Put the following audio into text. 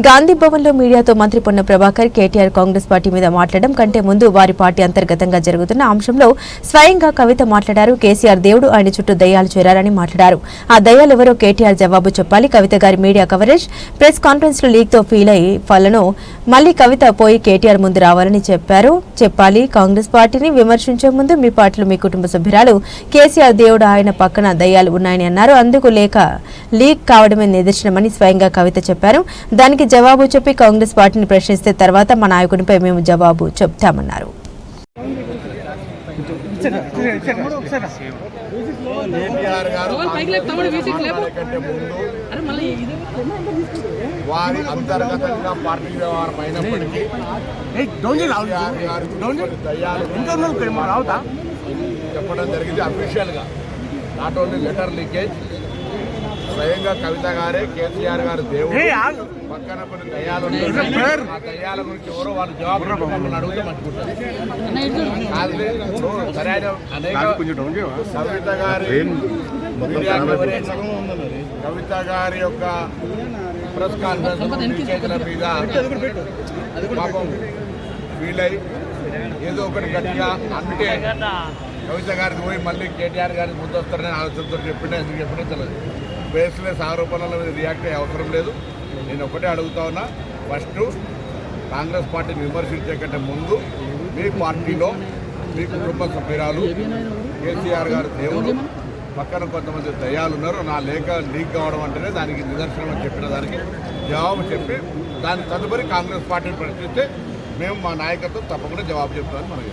గాంధీ భవన్లో మీడియాతో మంత్రి పొన్న ప్రభాకర్ కేటీఆర్ కాంగ్రెస్ పార్టీ మీద మాట్లాడడం కంటే ముందు వారి పార్టీ అంతర్గతంగా జరుగుతున్న అంశంలో స్వయంగా కవిత మాట్లాడారు. కేసీఆర్ దేవుడు ఆయన చుట్టూ దయ్యాలు చేరారని మాట్లాడారు. ఆ దయ్యాలు ఎవరో కేటీఆర్ జవాబు చెప్పాలి. కవిత గారి మీడియా కవరేజ్ ప్రెస్ కాన్ఫరెన్స్లో లీక్తో ఫీల్ అయి ఫలను మళ్ళీ కవిత పోయి కేటీఆర్ ముందు రావాలని చెప్పారు. చెప్పాలి కాంగ్రెస్ పార్టీని విమర్శించే ముందు మీ పార్టీలో మీ కుటుంబ సభ్యురాలు కేసీఆర్ దేవుడు ఆయన పక్కన దయ్యాలు ఉన్నాయని అన్నారు. అందుకు లేక లీక్ కావడమే నిదర్శనమని స్వయంగా కవిత చెప్పారు. దానికి జవాబు చెప్పి కాంగ్రెస్ పార్టీని ప్రశ్నిస్తే తర్వాత మా నాయకునిపై మేము జవాబు చెప్తామన్నారు. వారి అంతర్గతంగా పార్టీ వ్యవహారం అయినప్పటికీ చెప్పడం జరిగింది అఫీషియల్గా. నాట్ ఓన్లీ లెటర్ లీకేజ్ స్వయంగా కవిత గారే కేసీఆర్ గారు దేవుడు. పక్కన కొన్ని దయ్యాలు. ఆ దయ్యాల గురించి ఎవరో వాళ్ళు జవాబు మమ్మల్ని అడిగితే సరైన అనేక కవిత గారి కవిత గారి యొక్క ప్రెస్ కాన్ఫరెన్స్ మీద పాపం అయ్యి ఏదో ఒకటి గట్టిగా అంటే కవిత గారికి పోయి మళ్ళీ కేటీఆర్ గారికి ముందు వస్తారని ఆలోచనతో చెప్పినా ఎందుకు చెప్పినా తెలియదు. బేస్లెస్ ఆరోపణల మీద రియాక్ట్ అయ్యే అవసరం లేదు. నేను ఒకటే అడుగుతా ఉన్నా. ఫస్ట్ కాంగ్రెస్ పార్టీని విమర్శించే కంటే ముందు మీ పార్టీలో మీ కుటుంబ సభ్యురాలు కేసీఆర్ గారు దేవుడు. పక్కన కొంతమంది దయాలు ఉన్నారు. నా లేఖ లీక్ కావడం అంటేనే దానికి నిదర్శనం చెప్పిన దానికి జవాబు చెప్పి దాని తదుపరి కాంగ్రెస్ పార్టీని ప్రశ్నిస్తే మేము మా నాయకత్వం తప్పకుండా జవాబు చెప్తామని మనకి